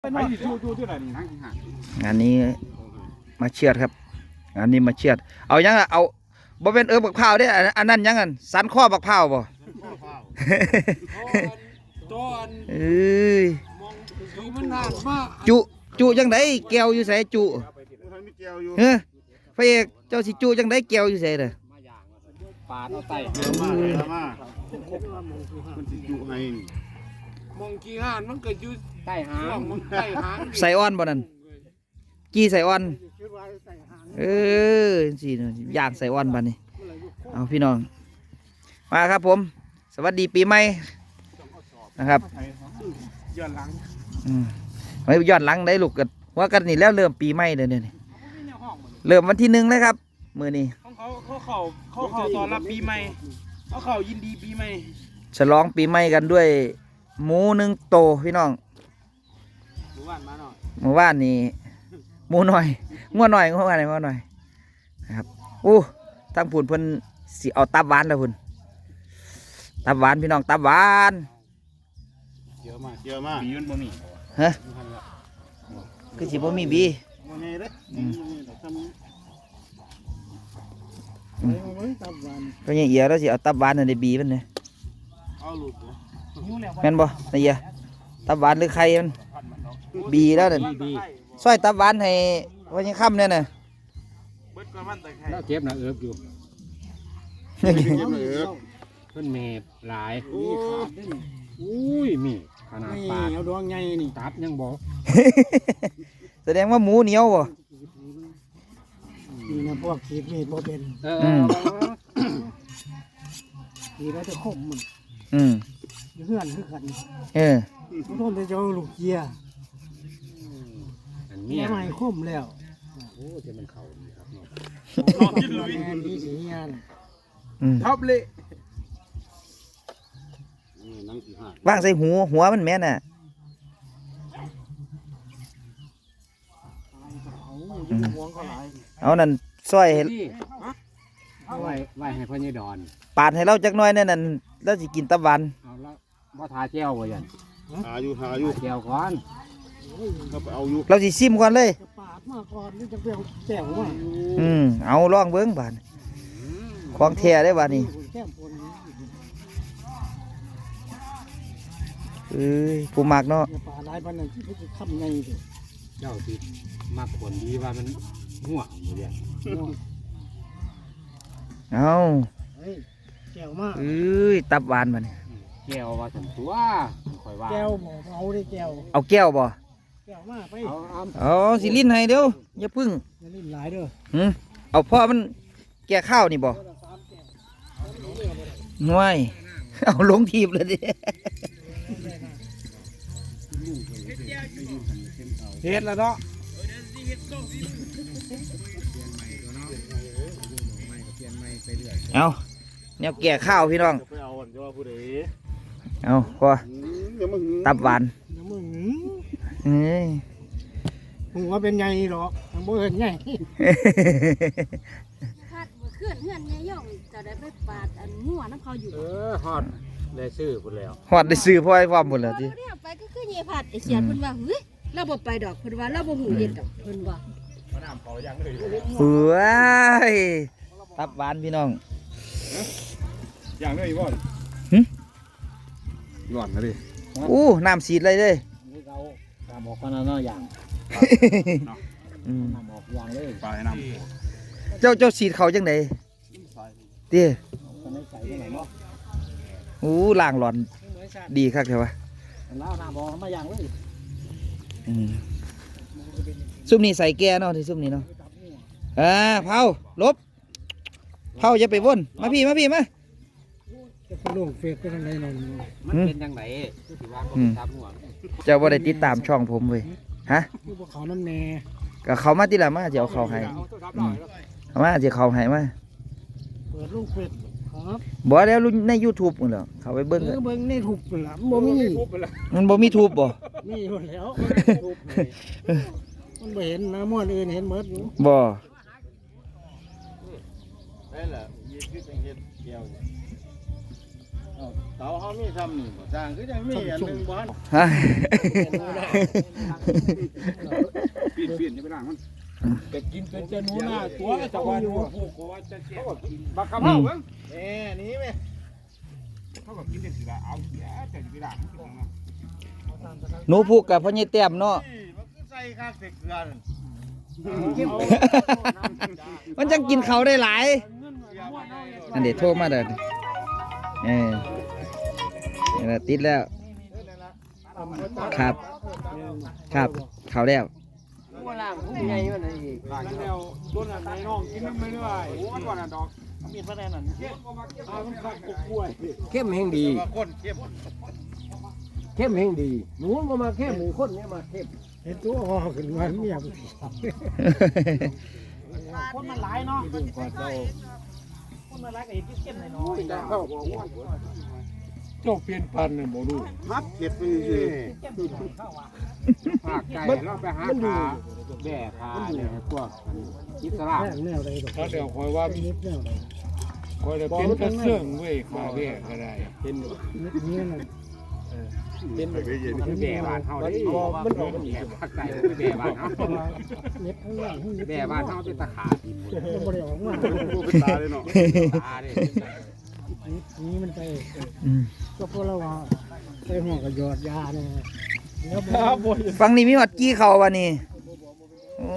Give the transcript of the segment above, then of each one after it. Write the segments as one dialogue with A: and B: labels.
A: งห่าง
B: งานนี้มาเชียดครับงานนี้มาเชียด เอายังอะเอาบ่เป็นเอิบบักพร้าวเด้อันอันนั้นยังอันสันข้อบักพร้าวบ่
C: ตอน
B: เอ้ย
C: มองอยู่มันนานมาก
B: จุจุจังไดแก้วอยู่ไสจุ
A: ทางมีแก้วอยู่
B: เฮ้พระเอกเจ้าสิจุจังไดแก้วอยู่ไสเด้อ
C: ปาดเอาไต
A: เยอะมากเยอะมากมันสิจุให้
C: มองกี่ห้านมันก็อยู่ใต้หางมันใต้หาง
B: ใส่อ่อนบ่นั่นกี้ใส่อ่อนเออสิเนาะย่างใส่อ่อนบัดนี้เอาพี่น้อง มาครับผม สวัสดีปีใหม่นะครับ
A: ย้อนหลัง
B: อืมไว้ย้อนหลังได้ลูกกันว่ากันนี่แล้วเริ่มปีใหม่เลยเนี่ยนี่เริ่มวันที่หนึ่งเลยครับ มือนี้
D: ของเขาเขาเขาเขาเขาตอนรับปีใหม่เขาเขายินดีปีใหม่
B: ฉลองปีใหม่กันด้วย หมูหนึ่งโตพี่น้อง
D: ดูว่านมาหน่อย
B: เมื่อวานนี้หมูหน่อยงัวหน่อยงัวหน่อยงัวหน่อยนะครับอู้ทั้งผุนเพิ่นสิเอาตับหวานแล้วพุ่นตับหวานพี่น้องตับหวาน
A: เยอะมากเยอะมาก
D: ปีมันบ่มี
B: ฮะคือสิบ่มีบี
A: โมเน่เด้
B: อืม
A: ทำ
B: ก็ยังเอียแล้วสิเอาตับหวานนั่นได้บีมันเนี่ย
A: เอาหลุด
D: นิ้ว แล้ว
B: แม่นบ่นายเอียตับหวานหรือไข่มันบีแล้วนั่น
D: บี
B: ซอยตับหวานให้ว่ายังค่ำเนี่ยน่ะ
D: เบิดก่อนมันแต่ไข่
C: แล้วเก็บนะเอิบอยู่
A: เก็บเลยเออ
C: เพิ่นเมบหลายอุ้ยมีขนาดปาด
E: เอาดวงใหญ่นี่
C: ตับยังบ่
B: แสดงว่าหมูเหนียวบ่
E: นี่นะพวกขีดมีดบ่เป็น
C: เออ
B: อืม
E: ขีดแล้วจะคมมัน
B: อืม
E: เพื่อนคือกัน
B: เออ
E: มันต้นจะเจ้าลูกเกียร์
C: อัน
E: เมี
C: เมี
E: ย
C: ย
E: ใหม่คมแล้ว
C: โอ้จะมันเข้าดีครับเนาะ
D: ลองกินลุย
E: แม่ดีสีงาน
B: อืม
D: ท็อปเลย
A: นั่งสี่ห้า
B: ว่างใส่หูหัวมันแม่น่ะ
E: เขายิ่งหวงก็หลาย
B: เอานั่นซอยให้
C: นี่เอาไว้ไว้ให้พ่อใหญ่ดอน
B: ปาดให้เราจักหน่อยแนั่นนั่นแล้วสิกินตับหวาน
C: เอาละ บ่ทาแก้วบ่ยัน
A: หาอยู่หาอยู่
C: ทาแก้วก่อน
A: เขาไปเอาอยู่
B: เราสิซิมก่อนเลย
E: จะปาดมาก่อนนี่จะไปเอาแก้วมา
B: อืมเอาลองเบิ้งบานของแท้ได้บานนี้
E: แก้มปน
B: เอ้ยผู้มักเนาะ
E: อย่าปาดหลายปันนั่นที่เขาจะทำไงสิ
C: เจ้าสิมักผลดีว่ามันหัวบ่ยัน
B: เอา
E: เฮ้ยแก้วมา
B: เอ้ยตับหวานบานนี้
C: แก้วว่าถึงตัวข่อยว่า
E: แก้วบ่เอาได้แก้ว
B: เอาแก้วบ่
E: แก้วมาไป
C: เอาเอา
B: เอาสิลิ้นให้เดี๋ยวอย่าพึ่ง
E: อย่าลิ้นหลายเด้อ
B: หืมเอาพ่อมันแก่ข้าวนี่บ่ห่วยเอาลงทีบเลยดิ
D: เฮ็ดแล้วเนาะ
B: เอาแนวแก่ข้าวพี่น้อง
A: จะไป เอาอันจะว่าผู้ใด
B: เอาพอ
A: อย่ามาหึง
B: ตับหวาน
E: อย่ามึง
B: เอ้ย
E: หัวเป็นไงหรอกมันบ่เห็นไง
F: คาดว่าเคลื่อนเฮือนเนี่ยย่องจะได้ไปปาดอันมั่วน้ำเขาอยู่
C: เออฮอดได้ซื้อพุ่นแล้ว
B: หอดได้ซื้อพ่อให้ความหมดแล้วที
F: เนี่ยไปก็คือเยายผัดไอเสียนเพิ่นว่าเฮ้ยเราบ่ไปดอกเพิ่นว่าเราบ่หูเฮ็ดดอกเพิ่นว่า
B: เฮ้ยตับหวานพี่น้อง
A: อย่างนี้บ่
B: หึ
A: ห ล่อนนะดิ
B: อู้น้ำสีดเลยเด้
C: นี่เราตามออกกันเนาะอย่าง
B: อืม
C: ตามออกอย่างเลย
A: ปลายน้ำ
B: เจ้าเจ้าสีดเขาจังไดเตี้ย
C: กันได้ใส่ไปไหนเนาะ
B: อู้ล่างหลอน ดีคักเถอะวะ
C: แล้วตามออกมาอย่างเลย
B: อืมซุปนี้ใส่แก่เนาะที่ซุปนี้เนาะอ่าเผาลบเผาอย่าไปวนมาพี่มาพี่มา
E: จะไปลงเฟซไปทางไหนนั่น
C: มันเป็นยังไงคือสิว่าบ่
B: อืม
C: ตามหัว
B: เจ้าบ่ได้ติดตามช่องผมเว้ยฮะ
E: คือพวกเขาน้ำแน่
B: ก็เขามาติละมาจะเอาเขาให้อืมเอามาจะเขาให้มา
E: เปิดลูกเฟซครับ
B: บ่แล้วใน YouTube พุ่นแหล้วเขาไปเบิ่ง
E: เอ
B: กัน
E: อเบิ่งในถูกนั่นล่ะบ่มี
B: มันบ่มีทูบบ่
E: มีอยู่แล้วมันบ่เห็นนะม่วนอื่นเห็นหมดอยู่
B: บ่
A: ได้แหละมีคือเป็นเฮ็ดแก้วเสาเขามีซ้ำนี่บ่สร้างคือยังมีอันหนึงบ่
B: ฮะ
C: ปีนปีนจะไปล้างมัน
D: จะกินเป็นจะหนูหน้าตัวจะว่าหนูผูกว่าจะเจ็บ
C: บักคำเฮาเบิ่ง
A: เอ้นี่แม่
C: เขาก็กินได้สิละเอาเสียแต่จะไปล้างมันกินของมัน
B: หนูผูกกับพ่อใหญ่แต้มเนาะ
A: นี่มันคือใส่ข้าวเสกเกลือนั่น
B: มันจังกินเขาวได้หลาย อันเด็ดโทรมาเด้อเออ นี่ล่ะติดแล้ว ครับ ครับ เขาแล้ว
D: ล้างแล้วต้นอันไหนน้องกินไม่ได้
C: โอ้มันว่าน่ะดอก
D: มีพระแนนนั่นเอามันขัดกกล้วย
G: เข้มแห่งดี
A: ว่าคนเข้ม
G: เข้มแห่งดีหนูมามาเข้มหมูคนเนี่ยมาเข้ม
E: เห็นตัวออกขึ้นมาเมียบ่
D: คนมันหลายเนาะคนมันหลายก็เห็นเข้มๆหน่อย
G: เข้าบอกว่า
D: เจ้าเปลี่ยนปันน่ะบ่รู้
A: มัดเก็บไปซื่อ
C: ภาคไก่เราไปหาขาแบ่ขาเนี่ยพวกอิสระ
E: แม่แนวใดดอก
D: ถ้าเดี๋ยวคอยว่า
E: นิดแนวใด
D: คอยจะเป็นกระเสื่องเว้ยขาแว่ก็ได้
E: นิดนี้นั่น
C: เป็นคือแบ่บ้านเฮาเด้มันออกมันแบ่ภาคไก่คือแบ่บ้านเฮา
E: เน็ดข้างล่างให้นิด
C: แบ่บ้านเฮาเป็นตะขาดินหมด
E: ยังบ่ได้ออกมา
A: ผู้เป็นตาเลยเนาะ
C: ตาเด้
E: นิดนี้มันไป
B: อืม
E: ก็เพราะเราว่าไปหัวกับยอดยาเนี่ยแล้วบ่
B: ฟังนี่มีหอดกี้เขาวะนี่โอ้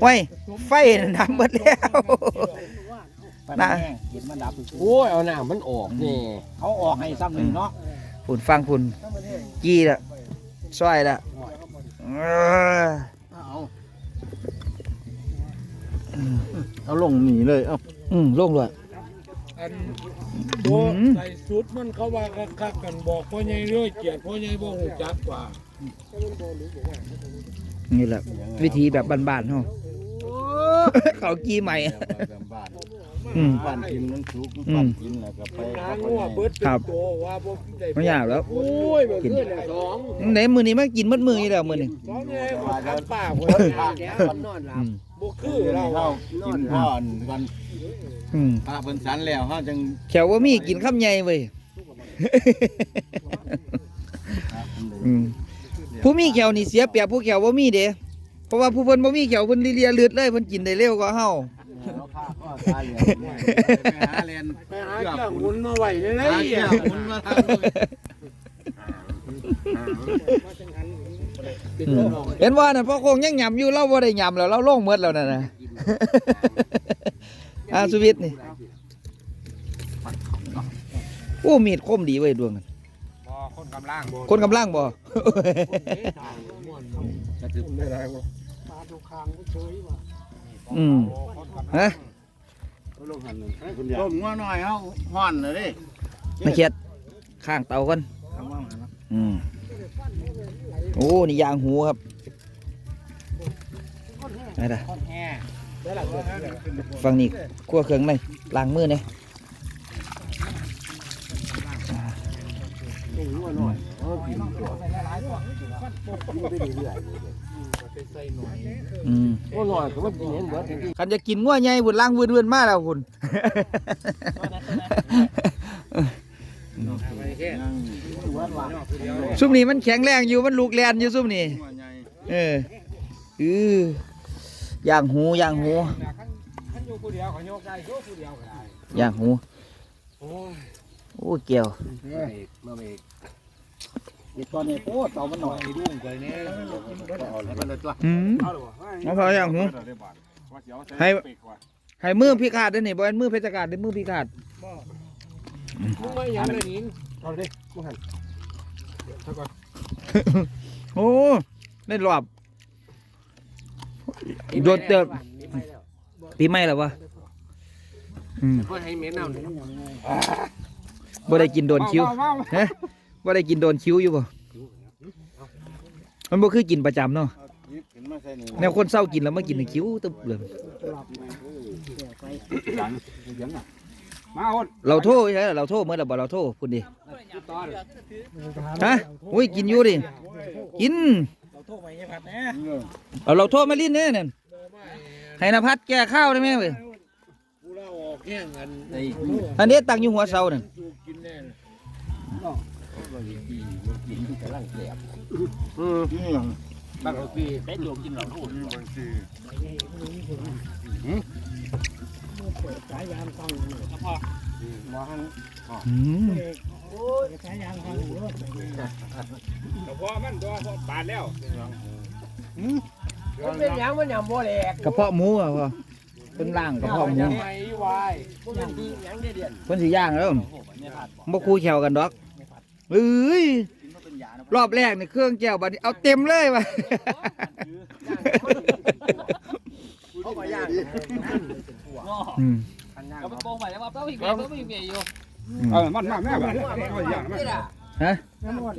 B: ไว้ยไฟน่ะดับเบิดแล้วนะ
G: กินมันดับโอ้ยเอาหน้ามันออกนี่
C: เขาออกให้ซ้ำหนึ่งเนาะ
B: พุ่นฟังพุ่นกี้ละซอยละเออ
A: เอาลงหนีเลย เอ้า
B: อืมลงเลย
D: อันโตใส่สุดมันเขาว่าคักๆกันบอกพ่อใหญ่เรื่อยเกียรติพ่อใหญ่บ่ฮู้จักกว่า
B: นี่แหละ วิธีแบบบ้านๆเฮาเขากี้ใหม่
A: บ้าน
B: อืม
A: บ้านกินมันสุก
B: อืม
A: บ้านกินแล้วก็ไป
D: นางงัวเบิด
B: ครับ
D: โตว่าบ่ได้
B: ไม่อยากแล้ว
D: โอ้ยบ่ขึ้นแล้วสอง
B: ไหนมือนี้มากินมัดมือนี่แล้วมือนี่
D: สองเนี่ยเขาทำป้าคน
G: แก้วมันนอนหลั
B: อื
G: บ
B: ม
D: บ่คื
A: คืออ
D: เรา
A: เรากินก่อนกัน
B: อืม
A: พระเพิ่นสันแล้วเฮาจัง
B: แขวว่ามีกินข้ามใหญ่เว้ยอืมผู้มีแขวนี่เสียเปรียบผู้แขวว่ามีเด้เพราะว่าผู้เพิ่นบ่มีแขวเพิ่นเลียๆเลือดเลยเพิ่นกินได้เร็วกว่าเฮา
A: เราพาก็ตาเหลียวไปหาแลน
D: ไปหาเครื่องหมุนมาไว้เลยนะ
A: หา
D: ไอ้
A: เกี่ยวหมุนมาทางนู้น
B: อืมเห็นว่านั่นพ่อคงยังหยำอยู่เราบ่ได้หยำแล้วเราลงหมดแล้วนั่นน่ะ อาสุวิทย์นี่ โอ้มีดคมดีเว้ยดวงนั้น
C: บ่คนกำลังบ่
B: คนกำลังบ่
E: ปลาทุกคางก็เฉยว่า
B: อืมฮะ
A: ต้มงัวหน่อยเฮาฮ้อนเลยดิ
B: ไม่เครียดข้างเตากันอืมโอ้ นี่ยางหูครับไหนล่ะ ฟังนี่คั่วเครื่องในล้างมือเนี่ย
G: ขันกินเห็นเบิดจริง
B: คันจะกินงัวใหญ่บุญล้างวืนวืนๆมากแล้วคุณซุมนี้มันแข็งแรงอยู่มันลูกแลนอยู่ซุมนี้เอออือ ย่างหูย่างหู
C: ขันอยู่ผู้เดียวขาโยกได้โยกผู้เดียวก็ได้
B: ย่างหูโอ้เกี่ยว
G: มาเบก
C: อีตอนนี้โอ้เต่ามันหน่อยดุ้งไปแน่
A: เอาเลยมันเลยตัว
B: อืม
C: เอาหรอ
B: เอาพออย่างหูให้
C: ให้
B: ให้มือพิฆาตด้อนี่บ่แม่นมือเพชรกาดด้อมือพิฆาต
D: มึงไม่ยังเลยนิง
G: เอาเลยมึงหัน
B: โอ้ได้รอบ โดนเติบปีใหม่แล้ววะอืม
G: เพื่อให้เม็ดน้ำเลย
B: บ่ได้กินโดนคิ้วฮะบ่ได้กินโดนคิ้วอยู่บ่มันบ่คือกินประจำเนาะ
A: หยิบขึ้นมาใส่นี่
B: แนวคนเศร้ากินแล้วมากินในคิ้วตึบเลย
C: มาโอน
B: เราโทษใช่เราโทษเมื่อเราบ่เราโทษพูดดิฮะอุ้ยกินอยู่ดิกิน
D: เรา โทรไปยังพัดนะ
B: เอาเราโทษมาลิ้นแน่นั่นให้นภัสแก้ข้าวได้ไหมเว้ย
D: กูเล่าออกแย่งกัน
G: ไอ้
B: อันนี้ตั้งอยู่หัวเสานั่น
D: สูกินแน่เล
C: กินกำลังแสบ
A: นี่หยัง
H: บางทีได้โยมกินเหล่าลูก
A: นี่บางที
E: สายยางฟัง
B: อืม
E: สายยางฟั งรถ
H: แต่พอมันตัวพอปาดแล้ว
C: มันเป็นหยังมันหยังบ่แหลก
B: กระเพาะหมูอะพ่อเพิ่นล่างกระเพาะหมู
H: ไม่ไหว
C: มันเป็นดีหยังได้เดือน
B: เพิ่นสิย่างแล้วบ่คู่แขวกันดอกเอ้ยรอบแรกนี่เครื่องแก้วบัดนี้เอาเต็มเลยว่ะ
C: เขาก็ย่าง
B: อืม
H: ก็ไปโป่งไปแล้วว่าต้องมีเมียต้องมีเมียอยู่
A: เออมันมาแม่แบบก็อย่างนั้น
B: ฮะ
E: นั่นหมด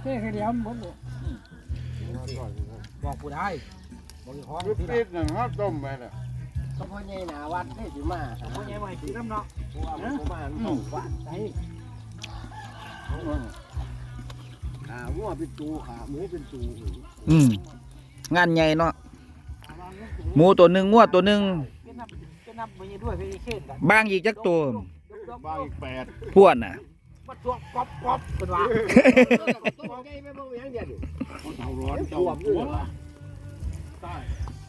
E: เท่แค่เดียวหมด
H: บอกกูได้บอกขอ
A: คือปิดนะฮะต้มไปน่ะ
C: ก็พ่อใหญ่หนาวัดได้สิมาพ่อใหญ่ใหม่สิน้ำเนาะเพราะว่ามันบ่มามันต้องวัดไอ้ขาหัวเป็นตูขาหมูเป็นตู
B: อืมงานใหญ่เนาะหมูตัวหนึงงัวตัวหนึง
H: จะนับไปด้วยพี่เช่นกัน
B: บางอีกจักตัว
A: บ้าอีกแปด
B: พวนน่ะ
H: มาตัวก๊อบก๊อบเป็นว่า
C: ตัวใหญ่ไม่บ่ยังเดียว
A: เอาร้อน
C: ตั
A: เจ้าว
C: อยู่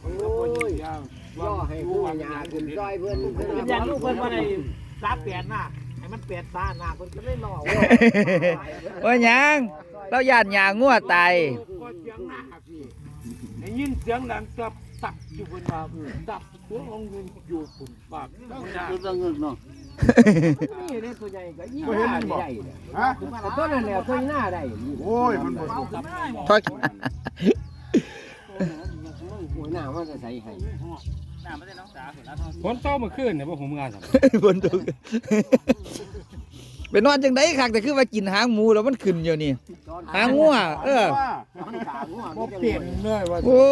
C: โอ้ยย่อให้ผู้ยาขึ้นซอยเพื่อนเพื่อน
H: ยันลูกเพิ่นมาในสาเปลี่ยนหน้าให้มันเปลี่ยนตาหน้าเพิ่นก็เลยหล่อ
B: ว่าหยังเราย่านหยางัวตาย
D: ก็เสียงหน้าพี่ได้ยินเสียงดังตับตับอยู่บนว่าตับตัวองเงินอยู่ปุ่มปาก
A: คือจะเงินเนาะ
C: นี่ได้ตัวใหญ่ก็ยิ่ง
A: บ่เห็นมันบ่
C: ใหญ่
A: ฮะ
C: แต่ต้นนั่นแหละตัวหน้าได้
A: โอ้ยมันบ่ถูก
B: ทอด
C: หัวหน้ามันจะใส่ให้
D: ฝนตกเมื่อคืนเนี่ยพวกผมงานสั
B: บนตุกไปนอนจังไดคักแต่คือว่ากินหางหมูแล้วมันขึ้นอยู่นี่หางงัวเออ
C: บ่
D: เปลี่ยนเลยว่า
B: โอ้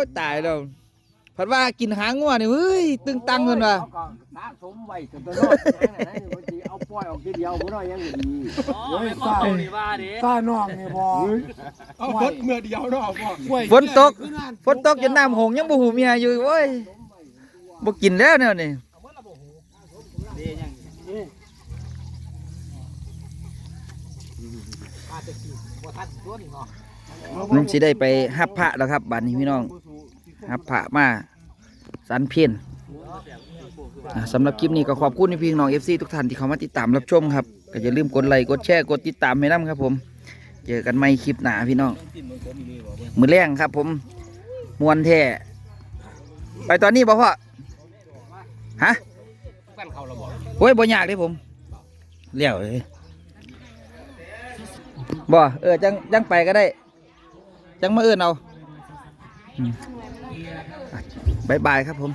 B: ยตายแล้ว พัดว่ากินหางงัวนี่เฮ้ยตึงตังเพิ่นว่า
C: สะสมไว้จนตัวนอกนั่นบางทีเอาปล่อยออกทีเดียวบ่ได้ยังดี
H: เฮ้ยข้าวนี่ว่าดิ
E: ตาน้องนี่บ่
D: เอาฝนเมื่อเดียวเนาะพ่อ
B: ฝนตกฝนตกจนน้ำหงยังบ่หูเมียอยู่โอ้ยบ่กินแล้วแนวนี่
H: ดียัง
B: นุ่มสิได้ไปหับพระแล้วครับบัดนี้พี่น้อง หับพระมาสันเพียนสำหรับคลิปนี้ก็ขอบคุณพี่น้อง FC ทุกท่านที่เข้ามาติดตามรับชมครับก็อย่าลืมกดไลค์กดแชร์กดติดตามให้นํครับผม เจอกันใหม่คลิปหน้าพี่น้องมือแรงครับ ผมมวนแท้ไปตอนนี้บ่พ่อฮะ
H: เขาเราบอก
B: โอ้ยบ่ยากเด้ผมเลี้ยวเลยบ่เออจังจังไปก็ได้ จังมาเอื้อนเอา บายบายครับผม